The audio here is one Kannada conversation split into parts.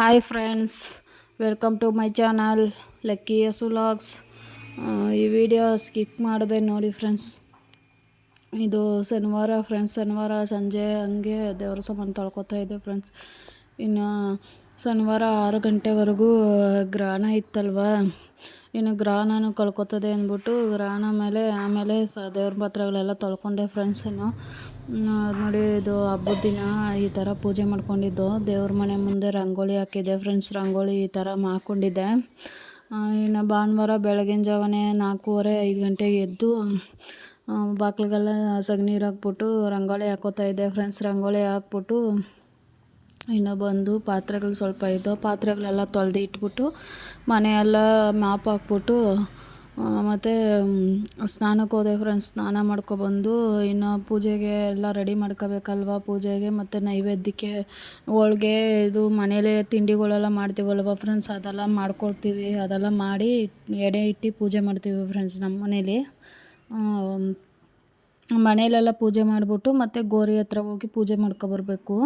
Hi friends welcome to my channel Lucky vlogs ಈ ವಿಡಿಯೋ ಸ್ಕಿಪ್ ಮಾಡಿದೆ ನೋಡಿ ಫ್ರೆಂಡ್ಸ್ ಇದು ಶನಿವಾರ ಫ್ರೆಂಡ್ಸ್ ಶನಿವಾರ ಸಂಜೆ ಹಂಗೆ ದೇವರ ಸಾಮಾನು ತೊಳ್ಕೊತಾ ಇದೆ ಫ್ರೆಂಡ್ಸ್ ಇನ್ನು ಶನಿವಾರ ಆರು ಗಂಟೆವರೆಗೂ ಗ್ರಹಣ ಇತ್ತಲ್ವ? ಇನ್ನು ಗ್ರಹಣನೂ ಕಳ್ಕೊತದೆ ಅಂದ್ಬಿಟ್ಟು ಗ್ರಹಣ ಮೇಲೆ, ಆಮೇಲೆ ಸ ದೇವ್ರ ಪಾತ್ರೆಗಳೆಲ್ಲ ತೊಳ್ಕೊಂಡೆ ಫ್ರೆಂಡ್ಸ್ ನೋಡಿ ಇದು ಹಬ್ಬದ ದಿನ ಈ ಥರ ಪೂಜೆ ಮಾಡ್ಕೊಂಡಿದ್ದು. ದೇವ್ರ ಮನೆ ಮುಂದೆ ರಂಗೋಲಿ ಹಾಕಿದ್ದೆ ಫ್ರೆಂಡ್ಸ್ ರಂಗೋಲಿ ಈ ಥರ ಹಾಕ್ಕೊಂಡಿದ್ದೆ ಇನ್ನು ಭಾನುವಾರ ಬೆಳಗಿನ ಜಾವನೇ ನಾಲ್ಕೂವರೆ, ಐದು ಗಂಟೆಗೆ ಎದ್ದು ಬಾಗಿಲಿಗೆಲ್ಲ ಸಗಣಿ ನೀರು ಹಾಕ್ಬಿಟ್ಟು ರಂಗೋಲಿ ಹಾಕೋತಾ ಇದ್ದೆ. ಫ್ರೆಂಡ್ಸ್ ರಂಗೋಲಿ ಹಾಕ್ಬಿಟ್ಟು ಇನ್ನು ಬಂದು ಪಾತ್ರೆಗಳು ಸ್ವಲ್ಪ ಇದ್ದೋ ಪಾತ್ರೆಗಳೆಲ್ಲ ತೊಳೆದು ಇಟ್ಬಿಟ್ಟು ಮನೆಯೆಲ್ಲ ಮಾಪ್ ಹಾಕ್ಬಿಟ್ಟು ಮತ್ತು ಸ್ನಾನಕ್ಕೆ ಹೋದೆ ಫ್ರೆಂಡ್ಸ್ ಸ್ನಾನ ಮಾಡ್ಕೊಬಂದು ಇನ್ನು ಪೂಜೆಗೆ ಎಲ್ಲ ರೆಡಿ ಮಾಡ್ಕೋಬೇಕಲ್ವ ಪೂಜೆಗೆ, ಮತ್ತು ನೈವೇದ್ಯಕ್ಕೆ, ಹೋಳ್ಗೆ ಇದು ಮನೇಲೇ ತಿಂಡಿಗಳೆಲ್ಲ ಮಾಡ್ತೀವಲ್ವ ಫ್ರೆಂಡ್ಸ್ ಅದೆಲ್ಲ ಮಾಡ್ಕೊಳ್ತೀವಿ, ಅದೆಲ್ಲ ಮಾಡಿ ಎಡೆ ಇಟ್ಟು ಪೂಜೆ ಮಾಡ್ತೀವಿ ಫ್ರೆಂಡ್ಸ್ ನಮ್ಮ ಮನೇಲಿ. ಮನೇಲೆಲ್ಲ ಪೂಜೆ ಮಾಡಿಬಿಟ್ಟು ಮತ್ತು ಗೋರಿ ಹತ್ರ ಹೋಗಿ ಪೂಜೆ ಮಾಡ್ಕೊಬರ್ಬೇಕು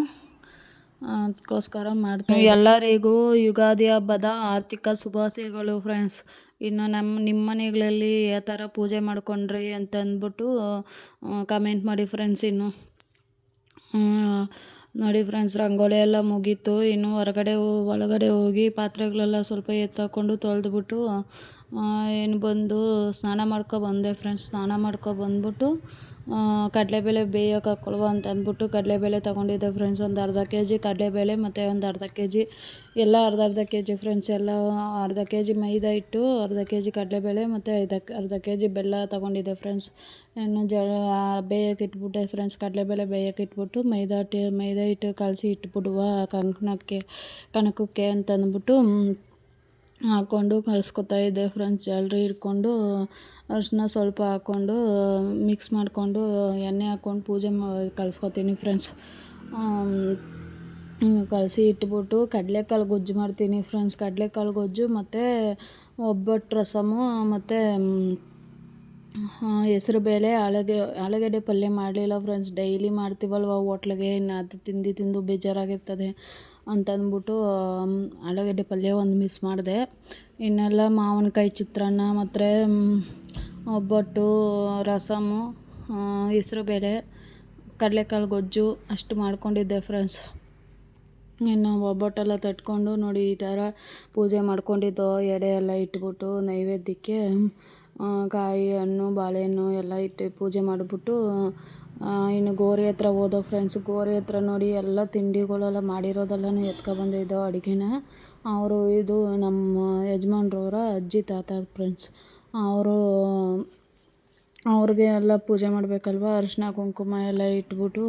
ಅದಕ್ಕೋಸ್ಕರ ಮಾಡ್ತೀವಿ ಎಲ್ಲರಿಗೂ ಯುಗಾದಿ ಹಬ್ಬದ ಆರ್ಥಿಕ ಶುಭಾಶಯಗಳು ಫ್ರೆಂಡ್ಸ್ ಇನ್ನು ನಮ್ಮ ನಿಮ್ಮ ಮನೆಗಳಲ್ಲಿ ಯಾವ ಥರ ಪೂಜೆ ಮಾಡ್ಕೊಂಡ್ರಿ ಅಂತ ಅಂದ್ಬಿಟ್ಟು ಕಮೆಂಟ್ ಮಾಡಿ ಫ್ರೆಂಡ್ಸ್ ಇನ್ನು. ನೋಡಿ ಫ್ರೆಂಡ್ಸ್ ರಂಗೋಲಿ ಎಲ್ಲ ಮುಗೀತು. ಇನ್ನು ಹೊರಗಡೆ ಒಳಗಡೆ ಹೋಗಿ ಪಾತ್ರೆಗಳೆಲ್ಲ ಸ್ವಲ್ಪ ಎತ್ತಾಕೊಂಡು ತೊಳೆದ್ಬಿಟ್ಟು ಏನು ಬಂದು ಸ್ನಾನ ಮಾಡ್ಕೊ ಬಂದೆ ಫ್ರೆಂಡ್ಸ್ ಸ್ನಾನ ಮಾಡ್ಕೊ ಬಂದ್ಬಿಟ್ಟು ಕಡಲೆಬೇಳೆ ಬೇಯೋಕೆ ಹಾಕ್ಕೊಳ್ವ ಅಂತ ಅಂದ್ಬಿಟ್ಟು ಕಡಲೆಬೇಳೆ ತೊಗೊಂಡಿದ್ದೆ ಫ್ರೆಂಡ್ಸ್ ಒಂದು ಅರ್ಧ ಕೆ ಜಿ ಕಡಲೆಬೇಳೆ ಮತ್ತು ಒಂದು ಅರ್ಧ ಕೆ ಜಿ ಎಲ್ಲ ಅರ್ಧ ಅರ್ಧ ಕೆ ಜಿ ಫ್ರೆಂಡ್ಸ್ ಎಲ್ಲ ಅರ್ಧ ಕೆ ಜಿ ಮೈದಾ ಹಿಟ್ಟು, ಅರ್ಧ ಕೆ ಜಿ ಕಡಲೆಬೇಳೆ ಮತ್ತು ಐದಕ್ಕೆ ಅರ್ಧ ಕೆ ಜಿ ಬೆಲ್ಲ ತೊಗೊಂಡಿದ್ದೆ ಫ್ರೆಂಡ್ಸ್ ಇನ್ನು ಜ ಬೇಯಕ್ಕೆ ಇಟ್ಬಿಟ್ಟೆ ಫ್ರೆಂಡ್ಸ್ ಕಡಲೆಬೇಳೆ ಬೇಯಕ್ಕೆ ಇಟ್ಬಿಟ್ಟು ಮೈದಾ ಹಿಟ್ಟು ಮೈದಾ ಹಿಟ್ಟು ಕಲಸಿ ಇಟ್ಬಿಡುವ ಕಂಕಣಕ್ಕೆ ಕಣಕಕ್ಕೆ ಅಂತಂದ್ಬಿಟ್ಟು ಹಾಕ್ಕೊಂಡು ಕಲಿಸ್ಕೊತಾ ಇದ್ದೆ ಫ್ರೆಂಡ್ಸ್ ಜಾಲ್ರಿ ಹಿಡ್ಕೊಂಡು ಅರಿಶಿನ ಸ್ವಲ್ಪ ಹಾಕ್ಕೊಂಡು ಮಿಕ್ಸ್ ಮಾಡಿಕೊಂಡು, ಎಣ್ಣೆ ಹಾಕ್ಕೊಂಡು ಪೂಜೆ ಮಾ, ಕಲಿಸ್ಕೊತೀನಿ ಫ್ರೆಂಡ್ಸ್ ಕಲಸಿ ಇಟ್ಬಿಟ್ಟು ಕಡಲೆಕಾಳು ಗೊಜ್ಜು ಮಾಡ್ತೀನಿ ಫ್ರೆಂಡ್ಸ್ ಕಡಲೆಕಾಳು ಗೊಜ್ಜು ಮತ್ತು ಒಬ್ಬಟ್ಟು ರಸಮು, ಮತ್ತು ಹೆಸ್ರುಬೇಳೆ ಆಲೂಗೆ, ಆಲೂಗಡ್ಡೆ ಪಲ್ಯ ಮಾಡಲಿಲ್ಲ ಫ್ರೆಂಡ್ಸ್ ಡೈಲಿ ಮಾಡ್ತೀವಲ್ವ, ಹೋಟ್ಲಿಗೆ ಇನ್ನು ಅದು ತಿಂದು ತಿಂದು ಬೇಜಾರಾಗಿರ್ತದೆ. ಅಂತಂದ್ಬಿಟ್ಟು ಆಲೂಗಡ್ಡೆ ಪಲ್ಯ ಒಂದು ಮಿಸ್ ಮಾಡಿದೆ. ಇನ್ನೆಲ್ಲ ಮಾವಿನಕಾಯಿ ಚಿತ್ರಾನ್ನ, ಮತ್ತು ಒಬ್ಬಟ್ಟು, ರಸಮು ಹೆಸ್ರುಬೇಳೆ ಕಡಲೆಕಾಳು ಗೊಜ್ಜು ಅಷ್ಟು ಮಾಡ್ಕೊಂಡಿದ್ದೆ ಫ್ರೆಂಡ್ಸ್ ಇನ್ನು ಒಬ್ಬಟ್ಟೆಲ್ಲ ತಟ್ಕೊಂಡು ನೋಡಿ ಈ ಥರ ಪೂಜೆ ಮಾಡ್ಕೊಂಡಿದ್ದು ಎಡೆ ಎಲ್ಲ ಇಟ್ಬಿಟ್ಟು ನೈವೇದ್ಯಕ್ಕೆ ಕಾಯಿ ಹಣ್ಣು, ಬಾಳೆಹಣ್ಣು ಎಲ್ಲ ಇಟ್ಟು ಪೂಜೆ ಮಾಡಿಬಿಟ್ಟು ಇನ್ನು ಗೋರಿ ಹತ್ರ ಹೋದೋ ಫ್ರೆಂಡ್ಸ್ ಗೋರಿ ಹತ್ರ ನೋಡಿ ಎಲ್ಲ ತಿಂಡಿಗಳೆಲ್ಲ ಮಾಡಿರೋದೆಲ್ಲನೂ ಎತ್ಕೊಬಂದಿದ್ದೋ ಅಡುಗೆನ. ಅವರು ಇದು ನಮ್ಮ ಯಜಮಾನ್ರವರ ಅಜ್ಜಿ ತಾತ ಫ್ರೆಂಡ್ಸ್ ಅವರು, ಅವ್ರಿಗೆ ಎಲ್ಲ ಪೂಜೆ ಮಾಡಬೇಕಲ್ವ? ಅರಿಶಿನ, ಕುಂಕುಮ ಎಲ್ಲ ಇಟ್ಬಿಟ್ಟು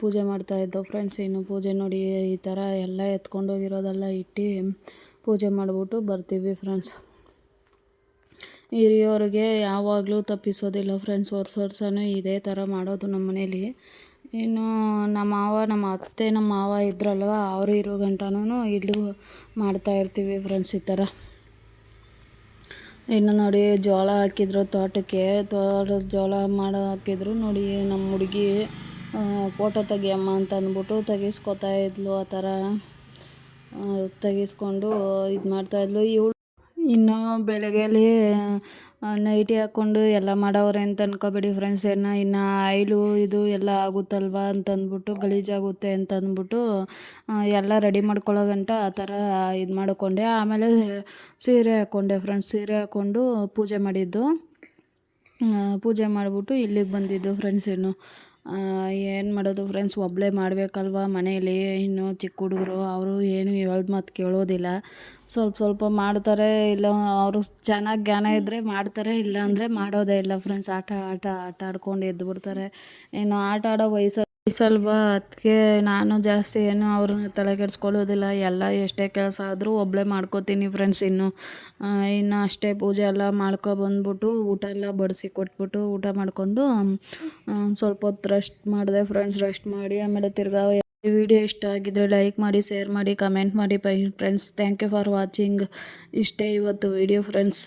ಪೂಜೆ ಮಾಡ್ತಾಯಿದ್ದೋ ಫ್ರೆಂಡ್ಸ್ ಇನ್ನು ಪೂಜೆ ನೋಡಿ ಈ ಥರ ಎಲ್ಲ ಎತ್ಕೊಂಡೋಗಿರೋದೆಲ್ಲ ಇಟ್ಟು ಪೂಜೆ ಮಾಡಿಬಿಟ್ಟು ಬರ್ತೀವಿ ಫ್ರೆಂಡ್ಸ್ ಹಿರಿಯವ್ರಿಗೆ ಯಾವಾಗಲೂ ತಪ್ಪಿಸೋದಿಲ್ಲ ಫ್ರೆಂಡ್ಸ್ ವರ್ಷ ವರ್ಷವೂ ಇದೇ ಥರ ಮಾಡೋದು ನಮ್ಮ ಮನೇಲಿ. ಇನ್ನು ನಮ್ಮ ಮಾವ, ನಮ್ಮ ಅತ್ತೆ, ನಮ್ಮ ಮಾವ ಇದ್ರಲ್ವ, ಅವರು ಇರೋ ಗಂಟನೂ ಇಲ್ಲೂ ಮಾಡ್ತಾಯಿರ್ತೀವಿ ಫ್ರೆಂಡ್ಸ್ ಈ ಥರ. ಇನ್ನು ನೋಡಿ, ಜೋಳ ಹಾಕಿದ್ರು ತೋಟಕ್ಕೆ, ತೋಟದ ಜೋಳ ಮಾಡೋ ಹಾಕಿದ್ರು ನೋಡಿ, ನಮ್ಮ ಹುಡುಗಿ ಫೋಟೋ ತೆಗಿಯಮ್ಮ ಅಂತ ಅಂದ್ಬಿಟ್ಟು ತೆಗೆಸ್ಕೊತಾ ಇದ್ಲು ಆ ಥರ. ತೆಗೆಸ್ಕೊಂಡು ಇದು ಮಾಡ್ತಾಯಿದ್ಲು ಇವಳು ಇನ್ನು ಬೆಳಗ್ಗೆಯಲ್ಲಿ ನೈಟಿ ಹಾಕ್ಕೊಂಡು ಎಲ್ಲ ಮಾಡವ್ರೆ ಅಂತ ಅನ್ಕೋಬೇಡಿ ಫ್ರೆಂಡ್ಸ್ ಏನು ಇನ್ನು ಆಯಿಲು ಇದು ಎಲ್ಲ ಆಗುತ್ತಲ್ವ ಅಂತಂದ್ಬಿಟ್ಟು, ಗಲೀಜಾಗುತ್ತೆ ಅಂತ ಅಂದ್ಬಿಟ್ಟು ಎಲ್ಲ ರೆಡಿ ಮಾಡ್ಕೊಳ್ಳೋ ಗಂಟ ಆ ಥರ ಇದು ಮಾಡಿಕೊಂಡೆ. ಆಮೇಲೆ ಸೀರೆ ಹಾಕ್ಕೊಂಡೆ ಫ್ರೆಂಡ್ಸ್ ಸೀರೆ ಹಾಕ್ಕೊಂಡು ಪೂಜೆ ಮಾಡಿದ್ದು. ಪೂಜೆ ಮಾಡಿಬಿಟ್ಟು ಇಲ್ಲಿಗೆ ಬಂದಿದ್ದು ಫ್ರೆಂಡ್ಸ್ ಇನ್ನು. ಏನು ಮಾಡೋದು ಫ್ರೆಂಡ್ಸ್ ಒಬ್ಬಳೇ ಮಾಡಬೇಕಲ್ವ ಮನೆಯಲ್ಲಿ? ಇನ್ನು ಚಿಕ್ಕ ಹುಡುಗರು, ಅವರು ಏನು ಹೇಳ್ದ ಮಾತು ಕೇಳೋದಿಲ್ಲ. ಸ್ವಲ್ಪ ಸ್ವಲ್ಪ ಮಾಡ್ತಾರೆ, ಇಲ್ಲ ಅವರು ಚೆನ್ನಾಗಿ ಜ್ಞಾನ ಇದ್ದರೆ ಮಾಡ್ತಾರೆ, ಇಲ್ಲ ಅಂದರೆ ಮಾಡೋದೇ ಇಲ್ಲ ಫ್ರೆಂಡ್ಸ್ ಆಟ ಆಟ ಆಟ ಆಡ್ಕೊಂಡು ಎದ್ದು ಬಿಡ್ತಾರೆ. ಇನ್ನು ಆಟ ಆಡೋ ವಯಸ್ಸು ವಯಸ್ಸಲ್ವಾ ಅದಕ್ಕೆ ನಾನು ಜಾಸ್ತಿ ಏನು ಅವ್ರನ್ನ ತಲೆ ಕೆಡಿಸ್ಕೊಳ್ಳೋದಿಲ್ಲ ಎಲ್ಲ ಎಷ್ಟೇ ಕೆಲಸ ಆದರೂ ಒಬ್ಬಳೇ ಮಾಡ್ಕೋತೀನಿ ಫ್ರೆಂಡ್ಸ್ ಇನ್ನು. ಇನ್ನು ಅಷ್ಟೇ ಪೂಜೆ ಎಲ್ಲ ಮಾಡ್ಕೊಬಂದ್ಬಿಟ್ಟು ಊಟ ಎಲ್ಲ ಬಡಿಸಿ ಕೊಟ್ಬಿಟ್ಟು ಊಟ ಮಾಡಿಕೊಂಡು ಸ್ವಲ್ಪ ಹೊತ್ತು ರೆಸ್ಟ್ ಮಾಡಿದೆ ಫ್ರೆಂಡ್ಸ್ ರೆಸ್ಟ್ ಮಾಡಿ, ಆಮೇಲೆ ತಿರ್ಗಾ ಈ ವಿಡಿಯೋ ಇಷ್ಟ ಆಗಿದ್ದರೆ ಲೈಕ್ ಮಾಡಿ ಶೇರ್ ಮಾಡಿ ಕಮೆಂಟ್ ಮಾಡಿ friends thank you for watching ಇಷ್ಟೇ ಇವತ್ತು ವಿಡಿಯೋ ಫ್ರೆಂಡ್ಸ್